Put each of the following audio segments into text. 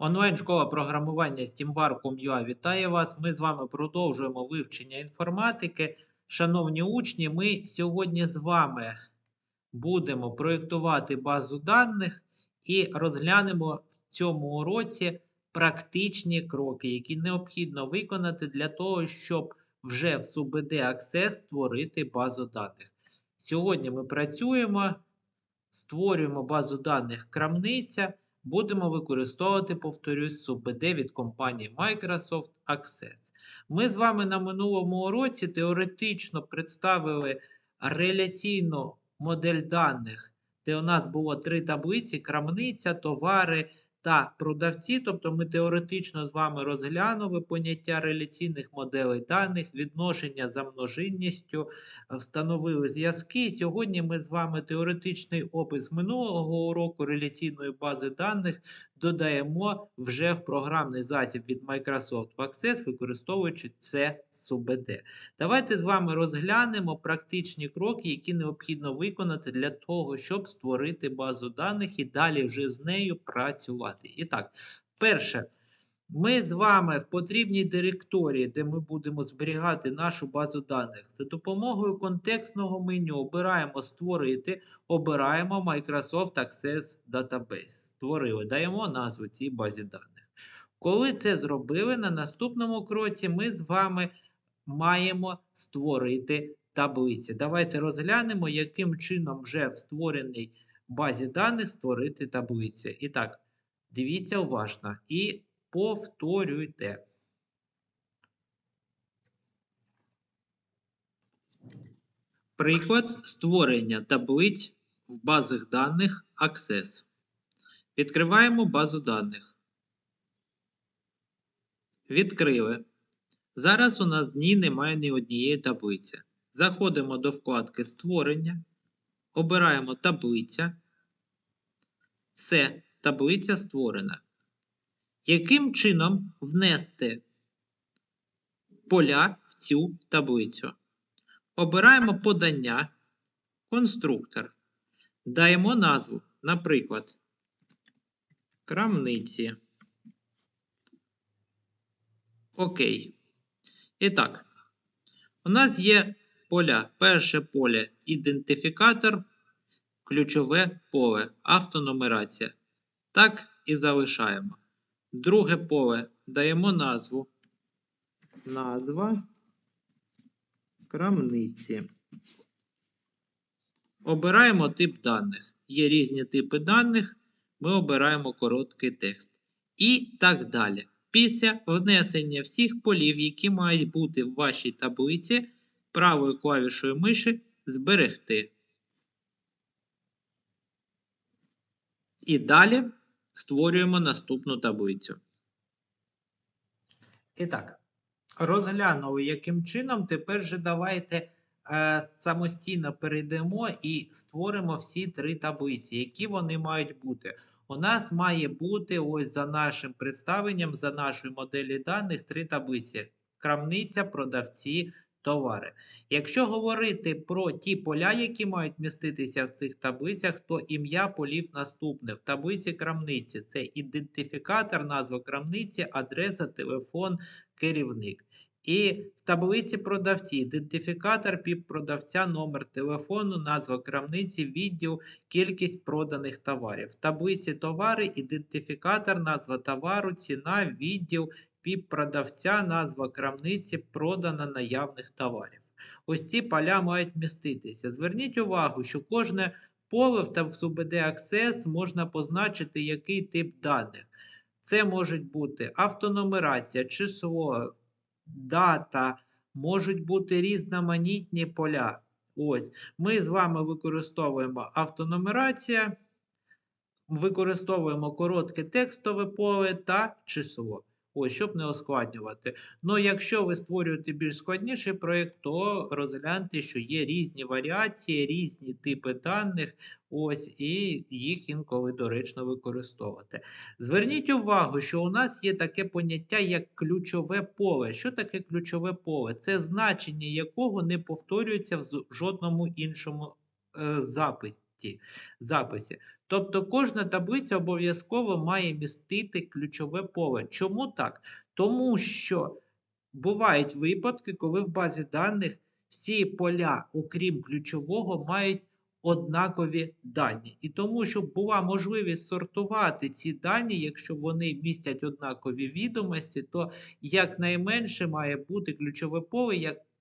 Онлайн-школа програмування SteamVar.com.ua вітає вас. Ми з вами продовжуємо вивчення інформатики. Шановні учні, ми сьогодні з вами будемо проєктувати базу даних і розглянемо в цьому уроці практичні кроки, які необхідно виконати для того, щоб вже в SUBD Access створити базу даних. Сьогодні ми працюємо, створюємо базу даних крамниця. Будемо використовувати, повторюсь, супд від компанії Microsoft Access. Ми з вами на минулому уроці теоретично представили реляційну модель даних, де у нас було три таблиці: крамниця, товари та продавці. Тобто ми теоретично з вами розглянули поняття реляційних моделей даних, відношення за множинністю, встановили зв'язки. Сьогодні ми з вами теоретичний опис минулого уроку реляційної бази даних додаємо вже в програмний засіб від Microsoft Access, використовуючи це SUBD. Давайте з вами розглянемо практичні кроки, які необхідно виконати для того, щоб створити базу даних і далі вже з нею працювати. І так, перше. Ми з вами в потрібній директорії, де ми будемо зберігати нашу базу даних, за допомогою контекстного меню обираємо Створити, обираємо Microsoft Access Database. Створили, даємо назву цій базі даних. Коли це зробили, на наступному кроці ми з вами маємо створити таблиці. Давайте розглянемо, яким чином вже в створеній базі даних створити таблиці. І так, дивіться уважно. І повторюйте. Приклад створення таблиць в базах даних Access. Відкриваємо базу даних. Відкрили. Зараз у нас дні немає ні однієї таблиці. Заходимо до вкладки Створення. Обираємо таблиця. Все, таблиця створена. Яким чином внести поля в цю таблицю? Обираємо подання, конструктор. Даємо назву, наприклад, крамниці. Окей. І так, у нас є поля. Перше поле ідентифікатор, ключове поле, автонумерація. Так і залишаємо. Друге поле даємо назву. Назва крамниці. Обираємо тип даних. Є різні типи даних. Ми обираємо короткий текст. І так далі. Після внесення всіх полів, які мають бути в вашій таблиці, правою клавішою миші зберегти. І далі створюємо наступну таблицю. І так, розглянули, яким чином. Тепер же давайте е, самостійно перейдемо і створимо всі три таблиці, які вони мають бути. У нас має бути ось за нашим представленням, за нашою моделі даних, три таблиці: крамниця, продавці, товари. Якщо говорити про ті поля, які мають міститися в цих таблицях, то ім'я полів наступне. В таблиці крамниці це ідентифікатор, назва крамниці, адреса, телефон, керівник. І в таблиці продавці ідентифікатор піп продавця, номер телефону, назва крамниці, відділ, кількість проданих товарів. В таблиці товари, ідентифікатор, назва товару, ціна, відділ, піп продавця, назва крамниці, продано наявних товарів. Ось ці поля мають міститися. Зверніть увагу, що кожне поле в SUBD Access можна позначити який тип даних. Це можуть бути автонумерація, число, дата, можуть бути різноманітні поля. Ось, Ми з вами використовуємо автонумерація, використовуємо коротке текстове поле та число. Ось, щоб не ускладнювати. Ну, якщо ви створюєте більш складніший проєкт, то розгляньте, що є різні варіації, різні типи даних, ось, і їх інколи доречно використовувати. Зверніть увагу, що у нас є таке поняття, як ключове поле. Що таке ключове поле? Це значення якого не повторюється в жодному іншому е, записі. Записі. Тобто кожна таблиця обов'язково має містити ключове поле. Чому так? Тому що бувають випадки, коли в базі даних всі поля, окрім ключового, мають однакові дані. І тому, щоб була можливість сортувати ці дані, якщо вони містять однакові відомості, то якнайменше має бути ключове поле,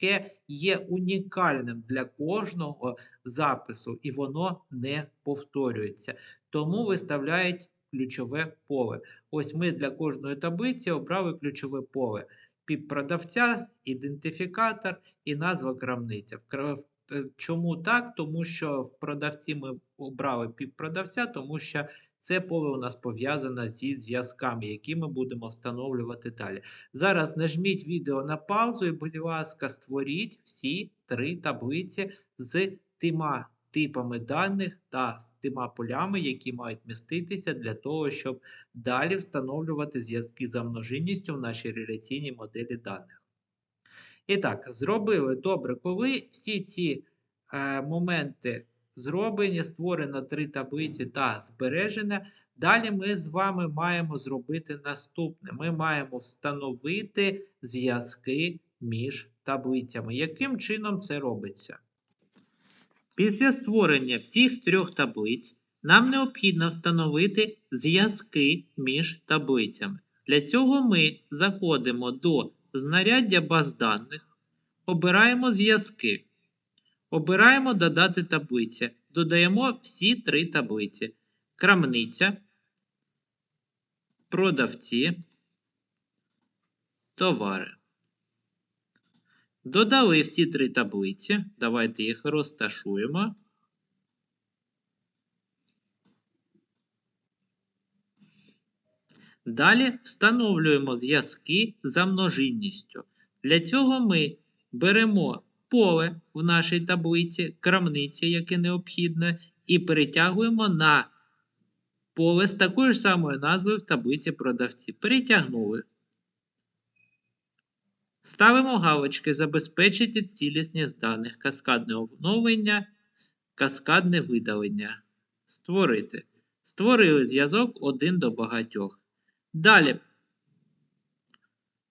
яке є унікальним для кожного запису, і воно не повторюється. Тому виставляють ключове поле. Ось ми для кожної таблиці обрали ключове поле. Піп продавця, ідентифікатор і назва крамниця. Е, Чому так? Тому що в продавці ми обрали піп продавця, тому що це поле у нас пов'язане зі зв'язками, які ми будемо встановлювати далі. Зараз нажміть відео на паузу і, будь ласка, створіть всі три таблиці з тима типами даних та з тима полями, які мають міститися для того, щоб далі встановлювати зв'язки за множинністю в нашій реляційній моделі даних. І так, зробили добре, коли всі ці е, моменти зроблені, створено три таблиці та збережено. Далі ми з вами маємо зробити наступне. Ми маємо встановити зв'язки між таблицями. Яким чином це робиться? Після створення всіх трьох таблиць нам необхідно встановити зв'язки між таблицями. Для цього ми заходимо до знаряддя баз даних, обираємо зв'язки, обираємо додати таблиці, додаємо всі три таблиці: крамниця, продавці, товари. Додали всі три таблиці. Давайте їх розташуємо. Далі встановлюємо зв'язки за множинністю. Для цього ми беремо поле в нашій таблиці, крамниці, яке необхідне, і перетягуємо на поле з такою ж самою назвою в таблиці продавці. Перетягнули. Ставимо галочки Забезпечити цілісність даних, каскадне оновлення, каскадне видалення. Створити. Створили зв'язок один до багатьох. Далі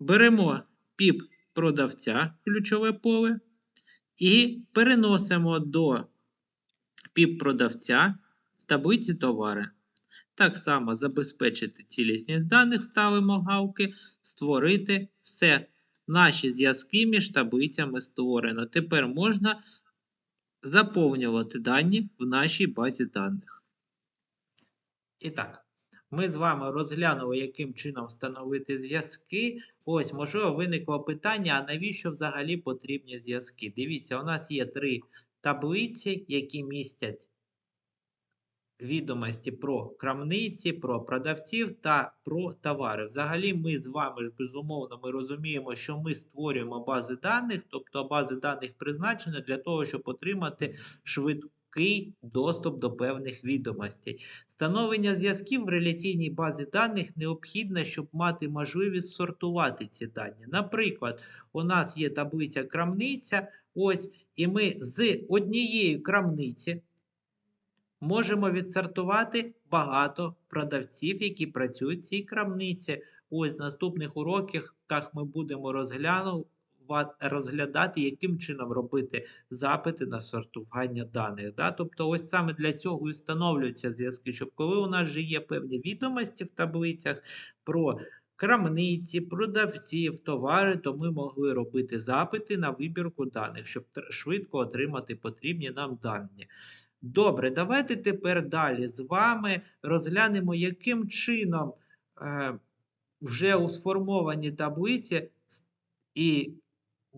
беремо піп продавця, ключове поле, і переносимо до піп продавця в таблиці товари. Так само забезпечити цілісність даних, ставимо галки, створити все. Наші зв'язки між таблицями створено. Тепер можна заповнювати дані в нашій базі даних. І так, ми з вами розглянули, яким чином встановити зв'язки. Ось, можливо, виникло питання, а навіщо взагалі потрібні зв'язки? Дивіться, у нас є три таблиці, які містять відомості про крамниці, про продавців та про товари. Взагалі, ми з вами ж безумовно ми розуміємо, що ми створюємо бази даних, тобто бази даних призначені для того, щоб отримати швидкий доступ до певних відомостей. Встановлення зв'язків в реляційній базі даних необхідно, щоб мати можливість сортувати ці дані. Наприклад, у нас є таблиця крамниця, ось, і ми з однієї крамниці можемо відсортувати багато продавців, які працюють в цій крамниці. Ось в наступних уроках ми будемо розглянувати. Розглядати, яким чином робити запити на сортування даних. Да? Тобто, ось саме для цього і встановлюються зв'язки, щоб коли у нас вже є певні відомості в таблицях про крамниці, продавців, товари, то ми могли робити запити на вибірку даних, щоб швидко отримати потрібні нам дані. Добре, давайте тепер далі з вами розглянемо, яким чином е, вже у сформовані таблиці і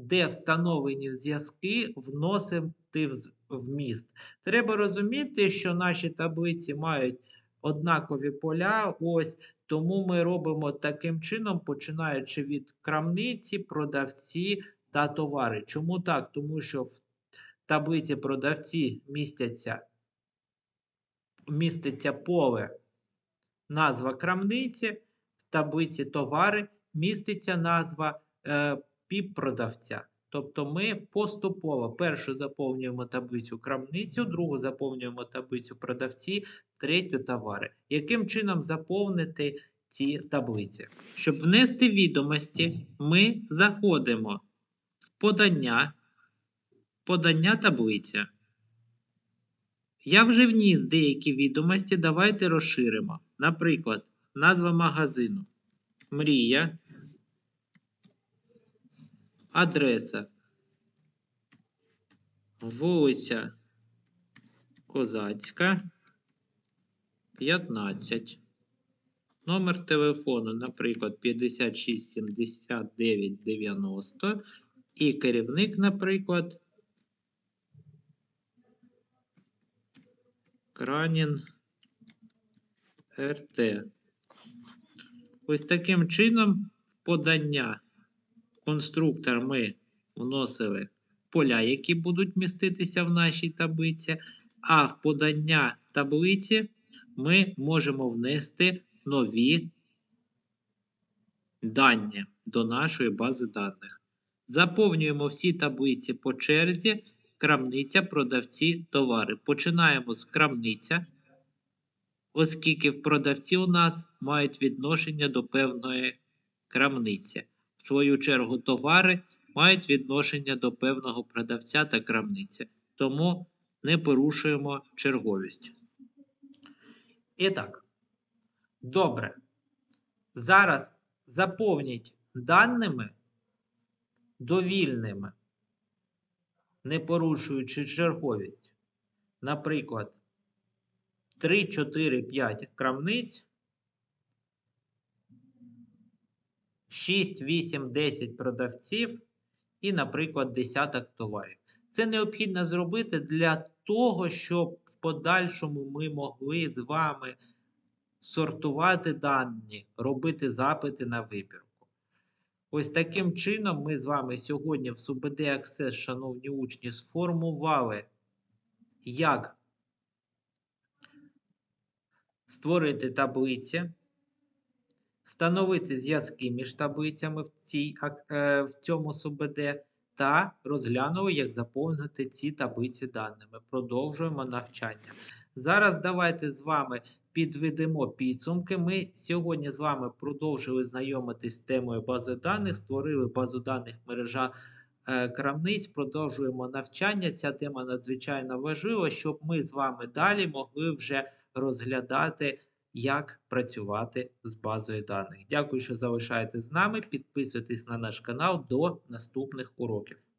де встановлені зв'язки вносити вміст. Треба розуміти, що наші таблиці мають однакові поля, ось, тому ми робимо таким чином, починаючи від крамниці, продавці та товари. Чому так? Тому що в таблиці продавці містяться, міститься поле назва крамниці, в таблиці товари міститься назва е, піп продавця. Тобто ми поступово першу заповнюємо таблицю крамницю, другу заповнюємо таблицю продавці, третю товари. Яким чином заповнити ці таблиці? Щоб внести відомості, ми заходимо в подання, подання таблиця. Я вже вніс деякі відомості, давайте розширимо. Наприклад, назва магазину. Мрія. Адреса. Вулиця Козацька. 15. Номер телефону, наприклад, 56 79 90. І керівник, наприклад, Кранін РТ. Ось таким чином в подання конструктор ми вносили поля, які будуть міститися в нашій таблиці, а в подання таблиці ми можемо внести нові дані до нашої бази даних. Заповнюємо всі таблиці по черзі, крамниця, продавці, товари. Починаємо з крамниця, оскільки в продавці у нас мають відношення до певної крамниці. В свою чергу, товари мають відношення до певного продавця та крамниці. Тому не порушуємо черговість. І так, добре. Зараз заповніть даними довільними, не порушуючи черговість. Наприклад, 3, 4, 5 крамниць, 6, 8, 10 продавців і, наприклад, десяток товарів. Це необхідно зробити для того, щоб в подальшому ми могли з вами сортувати дані, робити запити на вибірку. Ось таким чином ми з вами сьогодні в СУБД Access, шановні учні, сформували, як створити таблиці, встановити зв'язки між таблицями в, цій, е, в цьому СУБД та розглянули, як заповнити ці таблиці даними. Продовжуємо навчання. Зараз давайте з вами підведемо підсумки. Ми сьогодні з вами продовжили знайомитись з темою бази даних, створили базу даних мережа е, крамниць, продовжуємо навчання. Ця тема надзвичайно важлива, щоб ми з вами далі могли вже розглядати, як працювати з базою даних. Дякую, що залишаєтесь з нами. Підписуйтесь на наш канал до наступних уроків.